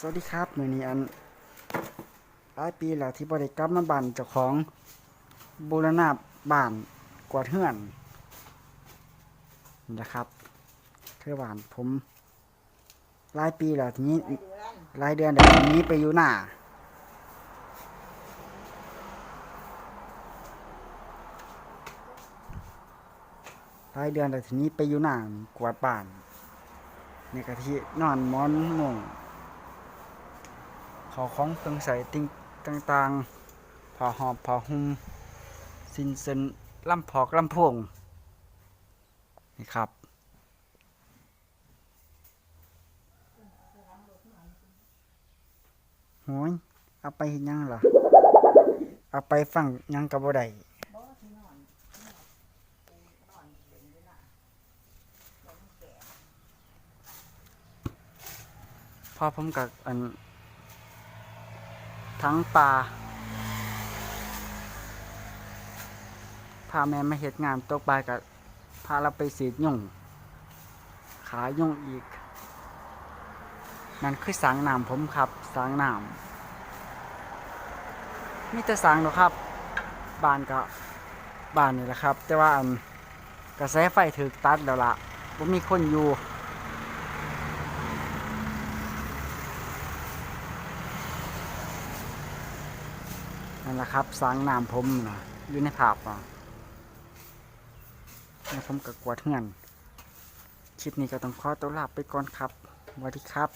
สวัสดีครับมือนี้อันหลายปีแล้วที่บริกลับมาบ้านเจ้าของบูรณาบ้านกวาดเฮือนนะครับคือบ้านผมหลายปีแล้วทีนี้หลายเดือนเดี๋ยวทีนี้ไปอยู่หน้าหลายเดือนแต่ทีนี้ไปอยู่หน้ากวาดบ้านในกะที่นอนมอนมุง ขาของเครื่องใส่ติงต่างๆผ้าหอบผ้าหุ้มสินเซนลำพอกลำโพงนี่ครับโหยเอาไปยังล่ะ เอาไปฟังยังกับบ่ได้พอผมกับอัน ทั้งปลาพาแม่มาเฮ็ดงานตกปลากับพาเราไปสีดยุ่ง ขายุ่งอีก นั่นคือสางน้ำผมครับสางน้ำมีแต่สางหรอกครับบ้านก็บ้านนี่แหละครับ แต่ว่าอันกระแสไฟถึกตัดแล้วล่ะผมมีคนอยู่ นั่นแหละครับสร้างน้ำผมนะอยู่ในภาพนะแล้วผมก็กวาดเงินคลิปนี้ก็ต้องขอตัวลาไปก่อนครับสวัสดีครับ